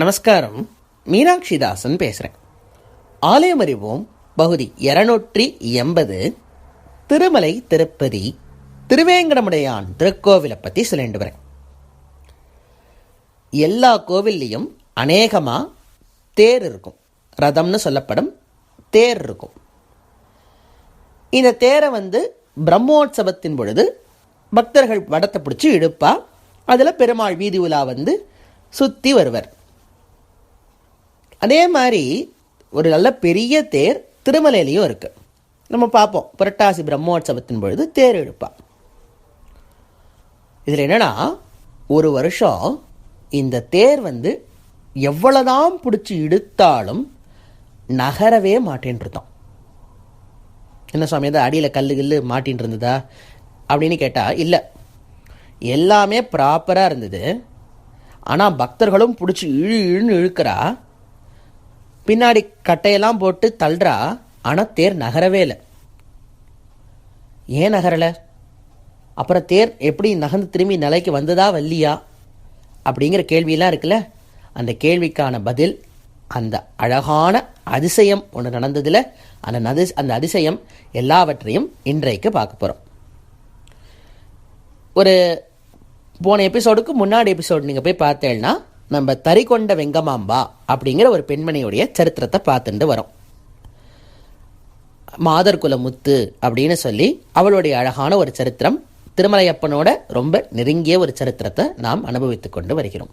நமஸ்காரம். மீனாட்சி தாசன் பேசுகிறேன் ஆலயம் அறிவோம் பகுதி இருநூற்றி எண்பது. திருமலை திருப்பதி திருவேங்கடமுடையான் திருக்கோவிலை பற்றி சொல்லிட்டு வரேன். எல்லா கோவில்லையும் அநேகமாக தேர் இருக்கும். ரதம்னு சொல்லப்படும் தேர் இருக்கும். இந்த தேரை வந்து பிரம்மோற்சவத்தின் பொழுது பக்தர்கள் வடத்தை பிடிச்சி இழுப்பா அதில் பெருமாள் வீதி உலா வந்து சுற்றி வருவர். அதே மாதிரி ஒரு நல்ல பெரிய தேர் திருமலையிலையும் இருக்கு. நம்ம பார்ப்போம். புரட்டாசி பிரம்மோற்சவத்தின் பொழுது தேர் இழுப்பா இதில் என்னென்னா ஒரு வருஷம் இந்த தேர் வந்து எவ்வளோதான் பிடிச்சி இழுத்தாலும் நகரவே மாட்டேன்ருதான் என்ன சுவாமி ஏதோ அடியில் கல் கல் மாட்டின்னு இருந்ததா அப்படின்னு கேட்டால் இல்லை. எல்லாமே ப்ராப்பராக இருந்தது. ஆனால் பக்தர்களும் பிடிச்சி இழு இழுன்னு இழுக்கிறா பின்னாடி கட்டையெல்லாம் போட்டு தள்ளுறா ஆனால் தேர் நகரவே இல்லை. ஏன் நகரலை? அப்புறம் தேர் எப்படி நகர்ந்து திரும்பி நிலைக்கு வந்ததா வல்லியா அப்படிங்கிற கேள்வியெல்லாம் இருக்குல்ல. அந்த கேள்விக்கான பதில் அந்த அழகான அதிசயம் ஒன்று நடந்ததில். அந்த நதி அந்த அதிசயம் எல்லாவற்றையும் இன்றைக்கு பார்க்க போகிறோம் ஒரு போன எபிசோடுக்கு முன்னாடி எபிசோடு நீங்கள் போய் பார்த்தேன்னா நம்ம தறிகொண்ட வெங்கமாம்பா அப்படிங்கிற ஒரு பெண்மணியுடைய சரித்திரத்தை பார்த்துட்டு வரோம். மாதர் முத்து அப்படின்னு சொல்லி அவளுடைய அழகான ஒரு சரித்திரம் திருமலையப்பனோட ரொம்ப நெருங்கிய ஒரு சரித்திரத்தை நாம் அனுபவித்து கொண்டு வருகிறோம்.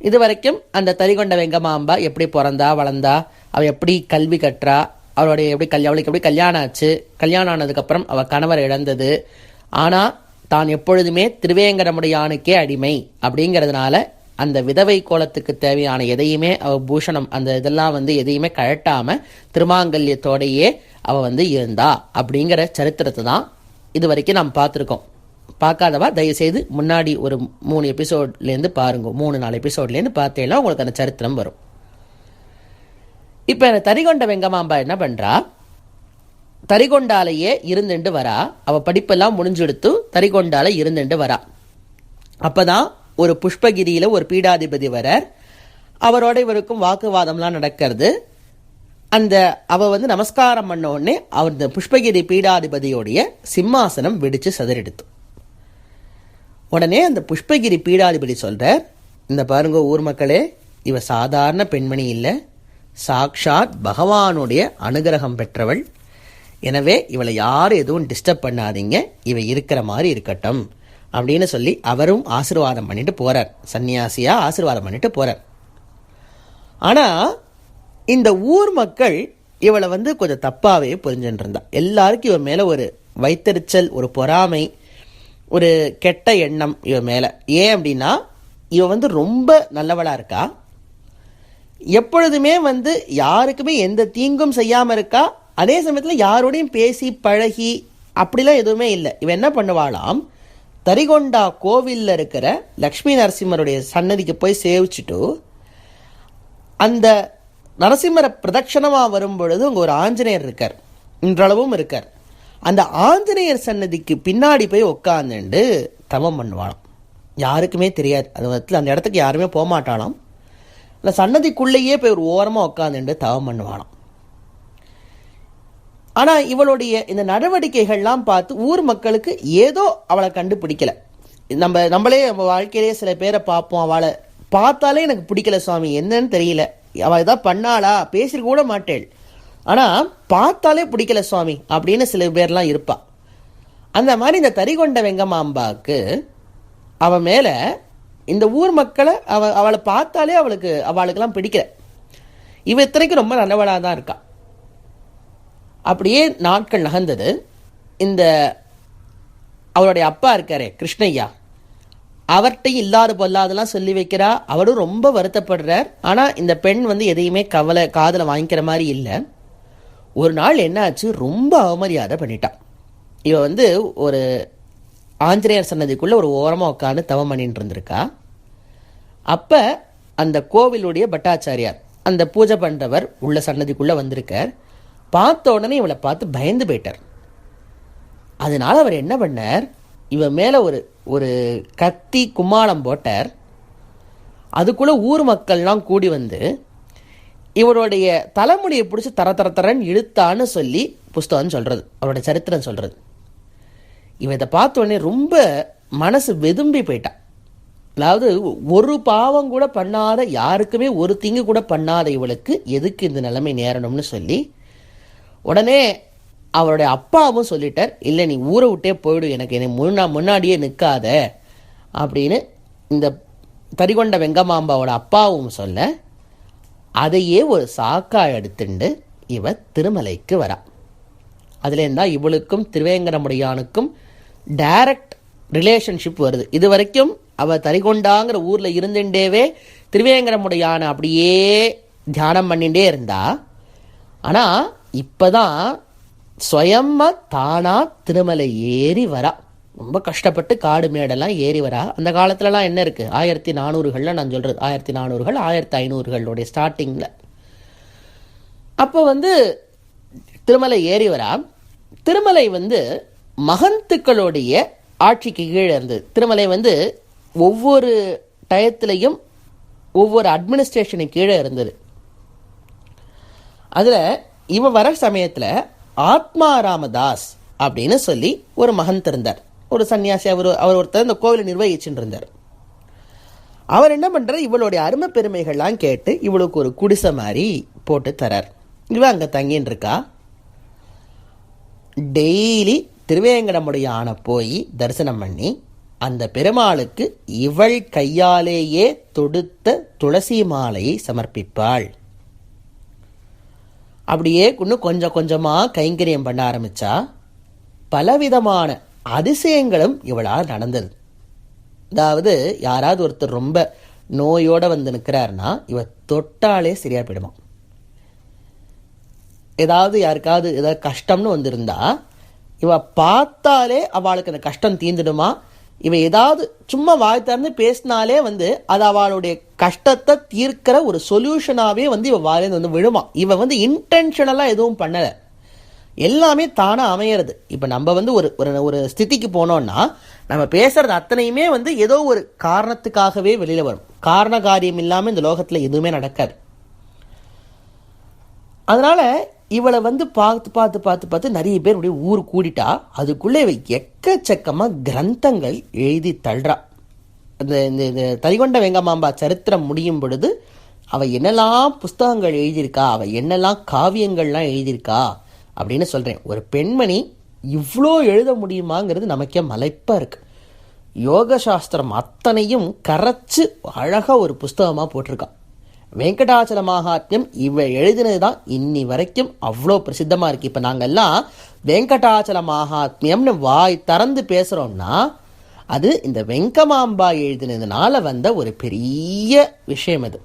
இது வரைக்கும் அந்த தறிகொண்ட வெங்கமாம்பா எப்படி பிறந்தா வளர்ந்தா அவள் எப்படி கல்வி கற்றா அவளுடைய எப்படி கல்யா அவளுக்கு எப்படி கல்யாணம் ஆச்சு கல்யாணம் ஆனதுக்கப்புறம் அவள் கணவர் இழந்தது ஆனால் தான் எப்பொழுதுமே திருவேங்கடமுடையானுக்கே அடிமை அப்படிங்கிறதுனால அந்த விதவை கோலத்துக்கு தேவையான எதையுமே அவ பூஷணம் அந்த இதெல்லாம் வந்து எதையுமே கழட்டாம திருமாங்கல்யத்தோடையே அவ வந்து இருந்தா அப்படிங்கிற சரித்திரத்தை தான் இது வரைக்கும் நாம் பார்த்துருக்கோம். பார்க்காதவா? தயவுசெய்து முன்னாடி ஒரு மூணு எபிசோட்லேருந்து பாருங்க. மூணு நாலு எபிசோட்லேருந்து பார்த்தேன்னா உங்களுக்கு அந்த சரித்திரம் வரும். இப்போ இந்த தரிகொண்ட வெங்கமாம்பா என்ன பண்ணுறா தரிகொண்டாலேயே இருந்துட்டு வரா. அவள் படிப்பெல்லாம் முடிஞ்செடுத்து தரிகொண்டால இருந்துட்டு வரா. அப்பதான் ஒரு புஷ்பகிரியில் ஒரு பீடாதிபதி வரார். அவரோட இவருக்கும் வாக்குவாதம்லாம் நடக்கிறது. அந்த அவ வந்து நமஸ்காரம் பண்ண உடனே அவர் இந்த புஷ்பகிரி பீடாதிபதியோடைய சிம்மாசனம் வெடிச்சு சதறெடுத்து. உடனே அந்த புஷ்பகிரி பீடாதிபதி சொல்கிறார் இந்த பாருங்க ஊர் மக்களே இவ சாதாரண பெண்மணி இல்லை. சாக்ஷாத் பகவானுடைய அனுகிரகம் பெற்றவள். எனவே இவளை யாரும் எதுவும் டிஸ்டர்ப் பண்ணாதீங்க. இவ இருக்கிற மாதிரி இருக்கட்டும். அப்படின்னு சொல்லி அவரும் ஆசீர்வாதம் பண்ணிட்டு போறார். சன்னியாசியா ஆசீர்வாதம் பண்ணிட்டு போறார். ஆனா இந்த ஊர் மக்கள் இவளை வந்து கொஞ்சம் தப்பாகவே புரிஞ்சுட்டு இருந்தா எல்லாருக்கும் இவன் மேலே ஒரு வைத்தறிச்சல் ஒரு பொறாமை ஒரு கெட்ட எண்ணம் இவன் மேலே. ஏன் அப்படின்னா இவன் வந்து ரொம்ப நல்லவளாக இருக்கா? எப்பொழுதுமே வந்து யாருக்குமே எந்த தீங்கும் செய்யாமல் இருக்கா? அதே சமயத்தில் யாரோடையும் பேசி பழகி அப்படிலாம் எதுவுமே இல்லை. இவன் என்ன பண்ணுவாளாம்? தரிகொண்டா கோவிலில் இருக்கிற லக்ஷ்மி நரசிம்மருடைய சன்னதிக்கு போய் சேவிச்சுட்டு அந்த நரசிம்மரை பிரதட்சணமாக வரும் பொழுது அங்கே ஒரு ஆஞ்சநேயர் இருக்கார். இன்றளவும் இருக்கார். அந்த ஆஞ்சநேயர் சன்னதிக்கு பின்னாடி போய் உட்காந்துண்டு தவம் பண்ணுவாளாம். யாருக்குமே தெரியாது. அது வந்து அந்த இடத்துக்கு யாருமே போக மாட்டாளாம் இல்லை சன்னதிக்குள்ளேயே போய் ஒரு ஓரமாக உட்காந்துண்டு தவம் பண்ணுவாளாம். ஆனால் இவளுடைய இந்த நடவடிக்கைகள்லாம் பார்த்து ஊர் மக்களுக்கு ஏதோ அவளை கண்டுபிடிக்கல. நம்ம நம்மளே நம்ம வாழ்க்கையிலேயே சில பேரை பார்ப்போம். அவளை பார்த்தாலே எனக்கு பிடிக்கல சுவாமி. என்னன்னு தெரியல. அவள் இதான் பண்ணாளா? பேசிருக்க கூட மாட்டேள். ஆனால் பார்த்தாலே பிடிக்கல சுவாமி அப்படின்னு சில பேர்லாம் இருப்பா. அந்த மாதிரி இந்த தரிகொண்ட வெங்கமாம்பாவுக்கு அவன் மேலே இந்த ஊர் மக்களை அவ அவளை பார்த்தாலே அவளுக்கு அவளுக்கெல்லாம் பிடிக்கல. இவ இத்தனைக்கும் ரொம்ப நல்லவளாக தான் இருக்காள் அப்படியே நாட்கள் நகர்ந்தது. இந்த அவருடைய அப்பா இருக்காரே கிருஷ்ணய்யா. அவர்கிட்டையும் இல்லாத பொல்லாதெல்லாம் சொல்லி வைக்கிறா. அவரும் ரொம்ப வருத்தப்படுறார். ஆனால் இந்த பெண் வந்து எதையுமே கவலை காதில் வாங்கிக்கிற மாதிரி இல்லை. ஒரு நாள் என்னாச்சு? ரொம்ப அவமரியாதை பண்ணிட்டான் இவ வந்து ஒரு ஆஞ்சநேயர் சன்னதிக்குள்ளே ஒரு ஓரமாக உட்காந்து தவம் பண்ணிட்டு இருந்திருக்கா. அப்போ அந்த கோவிலுடைய பட்டாச்சாரியார் அந்த பூஜை பண்ணுறவர் உள்ள சன்னதிக்குள்ளே வந்திருக்கார். பார்த்த உடனே இவளை பார்த்து பயந்து போயிட்டார். அதனால் அவர் என்ன பண்ணார்? இவன் மேலே ஒரு ஒரு கத்தி கும்மாளம் போட்டார். அதுக்குள்ளே ஊர் மக்கள்லாம் கூடி வந்து இவருடைய தலைமுடியை பிடிச்சி தர தர தரன் இழுத்தான்னு சொல்லி புஸ்தகம் சொல்கிறது அவரோட சரித்திரம் சொல்கிறது இவ இதை பார்த்த உடனே ரொம்ப மனசு வெதும்பி போயிட்டான் அதாவது ஒரு பாவம் கூட பண்ணாத யாருக்குமே ஒரு தீங்கு கூட பண்ணாத இவளுக்கு எதுக்கு இந்த நிலைமை நேரணும்னு சொல்லி உடனே அவருடைய அப்பாவும் சொல்லிட்டார் இல்லை நீ ஊரை விட்டே போயிடும் எனக்கு என்னை முன்னா முன்னாடியே நிற்காத அப்படின்னு இந்த தரிகொண்ட வெங்கமாம்பாவோட அப்பாவும் சொல்ல அதையே ஒரு சாக்கா எடுத்துண்டு இவ திருமலைக்கு வரா. அதுலேருந்தா இவளுக்கும் திருவேங்கடமுடையானுக்கும் டைரக்ட் ரிலேஷன்ஷிப் வருது. இது வரைக்கும் அவள் தரிகொண்டாங்கிற ஊரில் இருந்துட்டேவே திருவேங்கடமுடையான அப்படியே தியானம் பண்ணிகிட்டே இருந்தா இப்போ இப்பதான் சுயமா தானா திருமலை ஏறி வரா. ரொம்ப கஷ்டப்பட்டு காடு மேடெல்லாம் ஏறி வரா. அந்த காலத்துலலாம் என்ன இருக்குது ஆயிரத்தி நானூறுகளில் நான் சொல்கிறது ஆயிரத்தி நானூறுகள் ஆயிரத்தி ஐநூறுகளுடைய ஸ்டார்டிங்கில் அப்போ வந்து திருமலை ஏறி வரா. திருமலை வந்து மகந்துக்களுடைய ஆட்சிக்கு கீழே இருந்தது. திருமலை வந்து ஒவ்வொரு டயத்துலையும் ஒவ்வொரு அட்மினிஸ்ட்ரேஷனுக்கு கீழே இருந்தது. அதில் இவன் வர சமயத்தில் ஆத்மாராமதாஸ் அப்படின்னு சொல்லி ஒரு மகந்த் இருந்தார் ஒரு சன்னியாசி அவர் அவர் ஒருத்தர் இந்த கோவிலை நிர்வகிச்சுட்டு இருந்தார் அவர் என்ன பண்ணுறார் இவளுடைய அருமை பெருமைகள்லாம் கேட்டு இவளுக்கு ஒரு குடிசை மாதிரி போட்டு தரார். இவன் அங்கே தங்கின்னு இருக்கா? டெய்லி திருவேங்கடமுடைய ஆனை போய் தரிசனம் பண்ணி அந்த பெருமாளுக்கு இவள் கையாலேயே தொடுத்த துளசி மாலையை சமர்ப்பிப்பாள். அப்படியே இன்னும் கொஞ்சம் கொஞ்சமாக கைங்கரியம் பண்ண ஆரம்பிச்சா பலவிதமான அதிசயங்களும் இவளால் நடந்தது. அதாவது யாராவது ஒருத்தர் ரொம்ப நோயோடு வந்து நிற்கிறாருன்னா இவ தொட்டாலே சரியாக போயிடுமா ஏதாவது யாருக்காவது ஏதாவது கஷ்டம்னு வந்திருந்தா இவ பார்த்தாலே அவளுக்கு அந்த கஷ்டம் தீந்துடுமா? இவன் ஏதாவது சும்மா வாய் திறந்து பேசினாலே வந்து அது அவளுடைய கஷ்டத்தை தீர்க்கிற ஒரு சொல்யூஷனாகவே வந்து இவன் வாயிலேருந்து வந்து விழுவான். இவன் வந்து இன்டென்ஷனலாக எதுவும் பண்ணலை. எல்லாமே தானாக அமையிறது. இப்போ நம்ம வந்து ஒரு ஒரு ஒரு ஸ்திதிக்கு போனோம்னா நம்ம பேசுறது அத்தனையுமே வந்து ஏதோ ஒரு காரணத்துக்காகவே வெளியில் வரும். காரண காரியம் இல்லாமல் இந்த லோகத்தில் எதுவுமே நடக்காது. அதனால இவளை வந்து பார்த்து பார்த்து பார்த்து பார்த்து நிறைய பேர் அப்படியே ஊர் கூடிட்டா அதுக்குள்ளே இவ எக்கச்சக்கமாக கிரந்தங்கள் எழுதி தள்ளுறா. இந்த இந்த இந்த தரிகொண்ட வெங்கமாம்பா சரித்திரம் முடியும் பொழுது அவள் என்னெல்லாம் புஸ்தகங்கள் எழுதியிருக்கா அவள் என்னெல்லாம் காவியங்கள்லாம் எழுதியிருக்கா அப்படின்னு சொல்கிறேன் ஒரு பெண்மணி இவ்வளோ எழுத முடியுமாங்கிறது நமக்கே மலைப்பாக இருக்குது யோக சாஸ்திரம் அத்தனையும் கரைச்சி அழகாக ஒரு புஸ்தகமாக போட்டிருக்கான் வெங்கடாச்சல மகாத்மியம் இவ எழுதினது தான் இன்னி வரைக்கும் அவ்வளோ பிரசித்தமாக இருக்குது இப்போ நாங்கெல்லாம் வெங்கடாச்சல மகாத்மியம்னு வாய் திறந்து பேசுகிறோம்னா அது இந்த வெங்கமாம்பா எழுதினதுனால வந்த ஒரு பெரிய விஷயம் அது.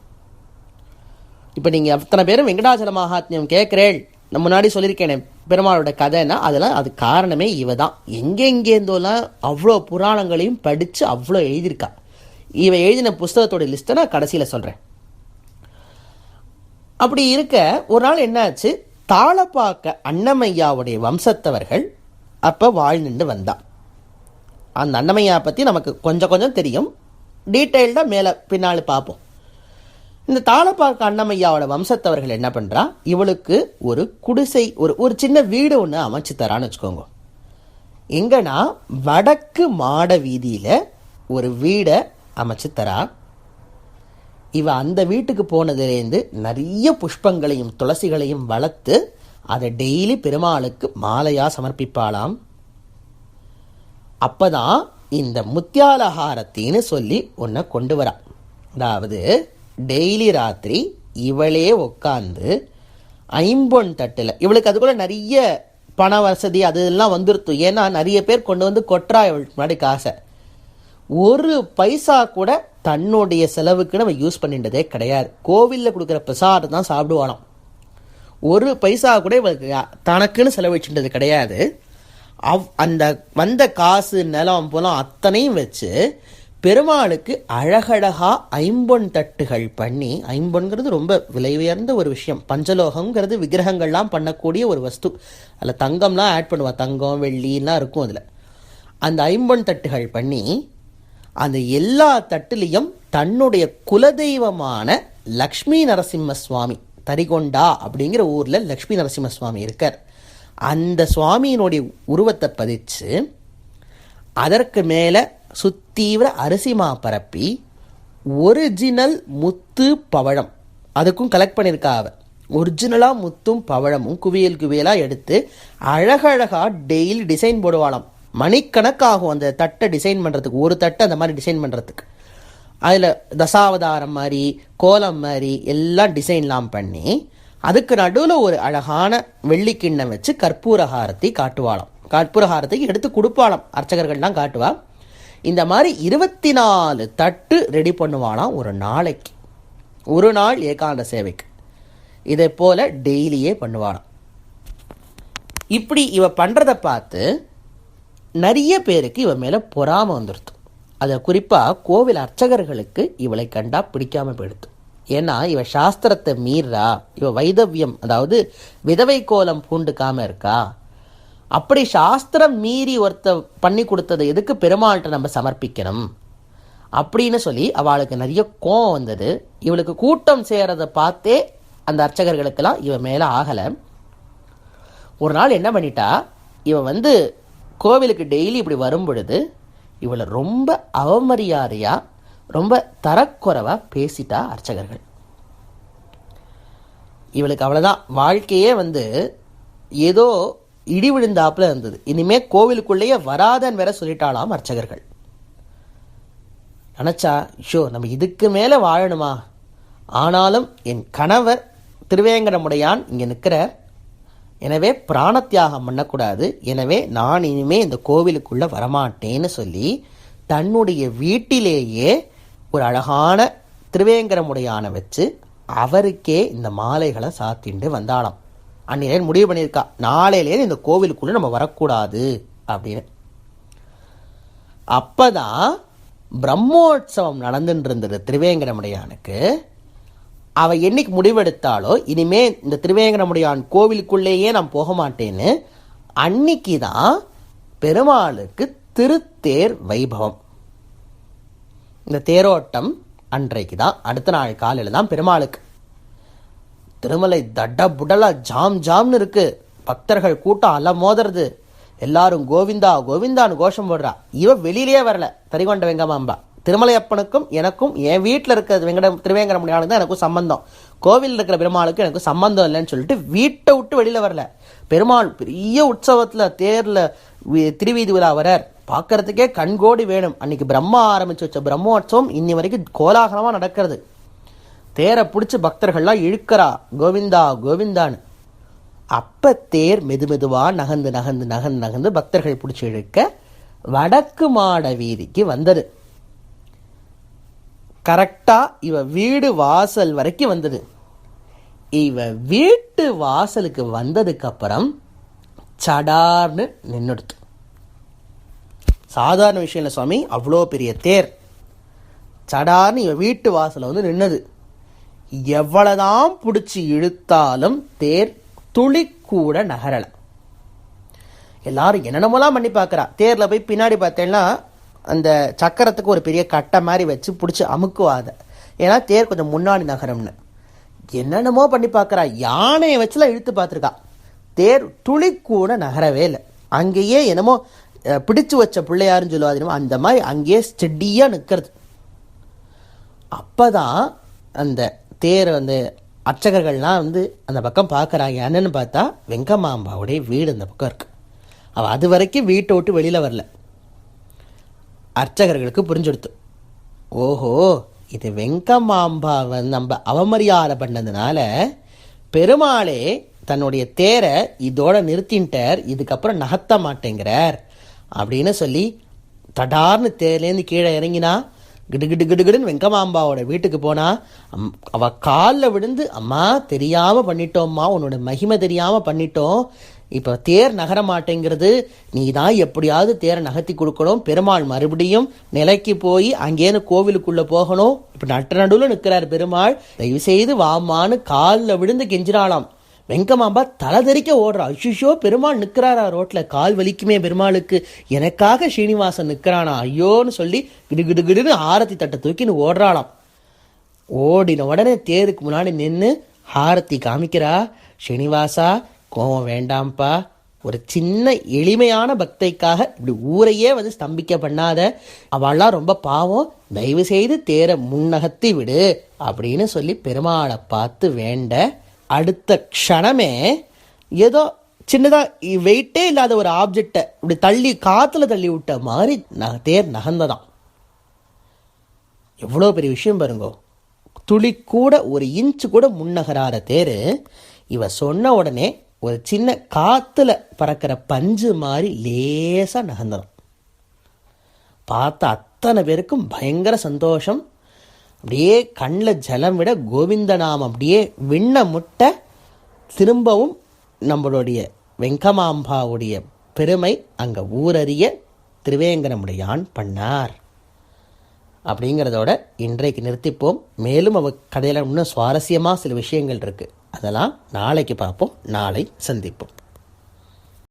இப்போ நீங்கள் அத்தனை பேரும் வெங்கடாச்சல மகாத்மியம் கேட்குறேள் நான் முன்னாடி சொல்லியிருக்கேனே பெருமாளோட கதைன்னா அதெல்லாம் அது காரணமே இவ தான் எங்கெங்கேருந்தோலாம் அவ்வளோ புராணங்களையும் படித்து அவ்வளோ எழுதியிருக்கா. இவ எழுதின புஸ்தகத்தோட லிஸ்ட்டை நான் கடைசியில் சொல்கிறேன் அப்படி இருக்க ஒரு நாள் என்னாச்சு? தாளப்பாக்க அன்னமையாவுடைய வம்சத்தவர்கள் அப்போ வாழ்ந்துட்டு வந்தான் அந்த அன்னமையா பற்றி நமக்கு கொஞ்சம் கொஞ்சம் தெரியும். டீட்டெயில்டாக மேலே பின்னால் பார்ப்போம். இந்த தாளப்பாக்க அன்னமையாவோட வம்சத்தவர்கள் என்ன பண்ணுறா இவளுக்கு ஒரு குடிசை ஒரு ஒரு சின்ன வீடு ஒன்று அமைச்சு தரான்னு வச்சுக்கோங்க. எங்கன்னா வடக்கு மாட வீதியில் ஒரு வீடை அமைச்சு தரா. இவ அந்த வீட்டுக்கு போனதுலேருந்து நிறைய புஷ்பங்களையும் துளசிகளையும் வளர்த்து அதை டெய்லி பெருமாளுக்கு மாலையா சமர்ப்பிப்பாளாம். அப்பதான் இந்த முத்தியாலஹாரத்தின்னு சொல்லி ஒன்றை கொண்டு வரா. அதாவது டெய்லி ராத்திரி இவளே உட்காந்து ஐம்பொன் தட்டில் இவளுக்கு அதுக்குள்ள நிறைய பண வசதி அது எல்லாம் வந்துருத்து. ஏன்னா நிறைய பேர் கொண்டு வந்து கொட்டுறா இவளுக்கு முன்னாடி காசை. ஒரு பைசா கூட தன்னுடைய செலவுக்கு நம்ம யூஸ் பண்ணிட்டதே கிடையாது. கோவிலில் கொடுக்குற பிரசாதம் தான் சாப்பிடுவானாம். ஒரு பைசா கூட இவளுக்கு தனக்குன்னு செலவழிச்சுட்டது கிடையாது. அவ் அந்த வந்த காசு நிலம் போலாம் அத்தனையும் வச்சு பெருமாளுக்கு அழகழகா ஐம்பொன் தட்டுகள் பண்ணி ஐம்பொன்கிறது ரொம்ப விலை உயர்ந்த ஒரு விஷயம். பஞ்சலோகங்கிறது விக்கிரகங்கள்லாம் பண்ணக்கூடிய ஒரு வஸ்து. அதில் தங்கம்லாம் ஆட் பண்ணுவாள் தங்கம் வெள்ளிலாம் இருக்கும் அதில். அந்த ஐம்பொன் தட்டுகள் பண்ணி அந்த எல்லா தட்டுலேயும் தன்னுடைய குலதெய்வமான லக்ஷ்மி நரசிம்ம சுவாமி தரிகொண்டா அப்படிங்கிற ஊரில் லக்ஷ்மி நரசிம்ம சுவாமி இருக்கார். அந்த சுவாமியினுடைய உருவத்தை பதிச்சு அதற்கு மேலே சுத்தீவிர அரிசிமா பரப்பி ஒரிஜினல் முத்து பவழம் அதுக்கும் கலெக்ட் பண்ணியிருக்கா அவ. ஒரிஜினலாக முத்தும் பவழமும் குவியல் குவியலாக எடுத்து அழகழகாக டெய்லி டிசைன் போடுவாளாம். மணிக்கணக்காகும் அந்த தட்டை டிசைன் பண்ணுறதுக்கு ஒரு தட்டை அந்த மாதிரி டிசைன் பண்ணுறதுக்கு அதில் தசாவதாரம் மாதிரி கோலம் மாதிரி எல்லாம் டிசைன்லாம் பண்ணி அதுக்கு நடுவில் ஒரு அழகான வெள்ளிக்கிண்ணம் வச்சு கற்பூரஹாரத்தை காட்டுவாளாம். கற்பூரஹாரத்தை எடுத்து கொடுப்பாளாம். அர்ச்சகர்கள்லாம் காட்டுவா இந்த மாதிரி இருபத்தி நாலு தட்டு ரெடி பண்ணுவாளாம் ஒரு நாளைக்கு. ஒரு நாள் ஏகாந்த சேவைக்கு. இதை போல் டெய்லியே பண்ணுவாளாம். இப்படி இவ பண்ணுறதை பார்த்து நிறைய பேருக்கு இவ மேலே பொறாமை வந்துடுது அதை குறிப்பாக கோவில் அர்ச்சகர்களுக்கு இவளை கண்டா பிடிக்காமல் போயிடுது ஏன்னா இவ சாஸ்திரத்தை மீறா இவ வைதவியம் அதாவது விதவை கோலம் பூண்டுக்காம இருக்கா? அப்படி சாஸ்திரம் மீறி ஒருத்த பண்ணி கொடுத்ததை எதுக்கு பெருமாள்கிட்ட நம்ம சமர்ப்பிக்கணும்? அப்படின்னு சொல்லி அவளுக்கு நிறைய கோவம் வந்தது. இவளுக்கு கூட்டம் சேரதை பார்த்தே அந்த அர்ச்சகர்களுக்கெல்லாம் இவ மேலே ஆகலை. ஒரு நாள் என்ன பண்ணிட்டா இவ வந்து கோவிலுக்கு டெய்லி இப்படி வரும் பொழுது இவளை ரொம்ப அவமரியாதையாக ரொம்ப தரக்குறைவாக பேசிட்டா அர்ச்சகர்கள். இவளுக்கு அவ்வளோதான் வாழ்க்கையே வந்து ஏதோ இடி விழுந்தாப்புல இருந்தது. இனிமேல் கோவிலுக்குள்ளேயே வராதன்னு வேற சொல்லிட்டாளாம் அர்ச்சகர்கள். நினச்சா ஷோ நம்ம இதுக்கு மேலே வாழணுமா? ஆனாலும் என் கணவர் திருவேங்கடமுடையான் இங்கே நிற்கிற எனவே பிராணத்தியாகம் பண்ணக்கூடாது. எனவே நான் இனிமே இந்த கோவிலுக்குள்ளே வரமாட்டேன்னு சொல்லி தன்னுடைய வீட்டிலேயே ஒரு அழகான திருவேங்கரமுடையான வச்சு அவருக்கே இந்த மாலைகளை சாத்திண்டு வந்தாலாம் அன்னிலே முடிவு பண்ணியிருக்கா நாளையிலேருந்து இந்த கோவிலுக்குள்ளே நம்ம வரக்கூடாது அப்படின்னு. அப்போதான் பிரம்மோற்சவம் நடந்துட்டு இருந்தது திருவேங்கடமுடையானுக்கு அவள் என்னைக்கு முடிவெடுத்தாலோ இனிமே இந்த திருவேங்கடமுடியான் கோவிலுக்குள்ளேயே நான் போக மாட்டேன்னு அன்னைக்கு தான் பெருமாளுக்கு திருத்தேர் வைபவம். இந்த தேரோட்டம் அன்றைக்கு தான் அடுத்த நாள் காலையில் தான் பெருமாளுக்கு. திருமலை தட புடலா ஜாம் ஜாம்னு இருக்கு. பக்தர்கள் கூட்டம் அல மோதுறது. எல்லாரும் கோவிந்தா கோவிந்தான்னு கோஷம் போடுறா. இவ வெளியிலேயே வரல. தரிகொண்ட வெங்கமாம்பா திருமலையப்பனுக்கும் எனக்கும் என் வீட்டில் இருக்கிற வெங்கட திருவேங்கடமுடியானுக்கு தான் எனக்கும் சம்பந்தம். கோவிலில் இருக்கிற பெருமாளுக்கு எனக்கு சம்பந்தம் இல்லைன்னு சொல்லிட்டு வீட்டை விட்டு வெளியில் வரல. பெருமாள் பெரிய உற்சவத்தில் தேரில் திருவீதி விழா வரார். பார்க்கறதுக்கே கண்கோடி வேணும். அன்னைக்கு பிரம்மா ஆரம்பித்து வச்ச பிரம்மோற்சவம் இன்னி வரைக்கும் கோலாகலமாக நடக்கிறது. தேரை பிடிச்சி பக்தர்கள்லாம் இழுக்கிறா கோவிந்தா கோவிந்தான்னு. அப்போ தேர் மெது மெதுவாக நகர்ந்து நகர்ந்து நகர்ந்து நகர்ந்து பக்தர்கள் பிடிச்சி இழுக்க வடக்கு மாட வீதிக்கு வந்தது. கரெக்டாக இவ வீடு வாசல் வரைக்கும் வந்தது. இவ வீட்டு வாசலுக்கு வந்ததுக்கப்புறம் சடார்னு நின்றுடுத்து சாதாரண விஷயம் இல்லை சுவாமி அவ்வளோ பெரிய தேர். சடார்னு இவ வீட்டு வாசலை வந்து நின்னது. எவ்வளோதான் பிடிச்சி இழுத்தாலும் தேர் துளி கூட நகரலை. எல்லாரும் என்னென்னமோலாம் பண்ணி பார்க்குறா. தேரில் போய் பின்னாடி பார்த்தேன்னா அந்த சக்கரத்துக்கு ஒரு பெரிய கட்டை மாதிரி வச்சு பிடிச்சி அமுக்குவாத ஏன்னா தேர் கொஞ்சம் முன்னாடி நகரம்னு. என்னென்னமோ பண்ணி பார்க்குறா. யானையை வச்சுலாம் இழுத்து பார்த்துருக்கா. தேர் துளி கூட நகரவே இல்லை. அங்கேயே என்னமோ பிடிச்சு வச்ச பிள்ளையாருன்னு சொல்லுவா என்னமோ அந்த மாதிரி அங்கேயே ஸ்டெடியாக நிற்கிறது அப்பதான் அந்த தேர் வந்து அர்ச்சகர்கள்லாம் வந்து அந்த பக்கம் பார்க்குறாங்க. என்னன்னு பார்த்தா வெங்கம்மாம்பாவுடைய வீடு அந்த பக்கம் இருக்குது அவள் அது வரைக்கும் வீட்டை விட்டு வெளியில் வரல. அர்ச்சகர்களுக்கு புரிஞ்செடுத்து. ஓஹோ இது வெங்கமாம்பாவை நம்ம அவமரியாதை பண்ணதுனால பெருமாளே தன்னுடைய தேரை இதோட நிறுத்தின்ட்டார் இதுக்கப்புறம் நகர்த்த மாட்டேங்கிறார் அப்படின்னு சொல்லி தடார்னு தேர்லேருந்து கீழே இறங்கினா கிடு கிடு கிடுகிடுன்னு வெங்கமாம்பாவோட வீட்டுக்கு போனால் அம்- அவள் காலில் விழுந்து அம்மா தெரியாமல் பண்ணிட்டோம்மா உன்னோட மகிமை தெரியாமல் பண்ணிட்டோம் இப்போ தேர் நகர மாட்டேங்கிறது. நீ தான் எப்படியாவது தேரை நகர்த்தி கொடுக்கணும். பெருமாள் மறுபடியும் நிலைக்கு போய் அங்கேருந்து கோவிலுக்குள்ள போகணும். இப்போ நட்ட நடுவில் நிற்கிறார் பெருமாள். தயவு செய்து வாமான்னு காலில் விழுந்து கெஞ்சிராளாம் வெங்கமாம்பா தலை தெறிக்க ஓடுறா. ஐயோ பெருமாள் நிற்கிறாரா ரோட்டில் கால் வலிக்குமே பெருமாளுக்கு. எனக்காக ஸ்ரீனிவாசன் நிற்கிறானா ஐயோன்னு சொல்லி கிடு கிடு கிடுன்னு ஆரத்தி தட்டை தூக்கின்னு ஓடுறாளாம். ஓடின உடனே தேருக்கு முன்னாடி நின்று ஆரத்தி காமிக்கிறா. ஸ்ரீனிவாசா கோவம் வேண்டாம்ப்பா. ஒரு சின்ன எளிமையான பக்தைக்காக இப்படி ஊரையே வந்து ஸ்தம்பிக்க பண்ணாத. அவள்லாம் ரொம்ப பாவம். தயவு செய்து தேரை முன்னகத்தி விடு அப்படின்னு சொல்லி பெருமாளை பார்த்து வேண்ட அடுத்த க்ஷணமே ஏதோ சின்னதாக வெயிட்டே இல்லாத ஒரு ஆப்ஜெக்டை இப்படி தள்ளி காற்றுல தள்ளி விட்ட மாதிரி நக தேர் நகர்ந்ததாம். எவ்வளோ பெரிய விஷயம் பாருங்க. துளி கூட ஒரு இன்ச்சு கூட முன்னகராத தேர். இவ சொன்ன உடனே ஒரு சின்ன காற்றுல பறக்கிற பஞ்சு மாதிரி லேசாக நகர்ந்துடும் பார்த்த அத்தனை பேருக்கும் பயங்கர சந்தோஷம். அப்படியே கண்ணில் ஜலம் விட கோவிந்தநாமம் அப்படியே விண்ண முட்டை திரும்பவும் நம்மளுடைய வெங்கமாம்பாவுடைய பெருமை அங்கே ஊரறிய திருவேங்கரமுடையான் பண்ணார். அப்படிங்கிறதோட இன்றைக்கு நிறுத்திப்போம். மேலும் அவ கதையில் இன்னும் சுவாரஸ்யமாக சில விஷயங்கள் இருக்குது அதெல்லாம் நாளைக்கு பார்ப்போம். நாளை சந்திப்போம்.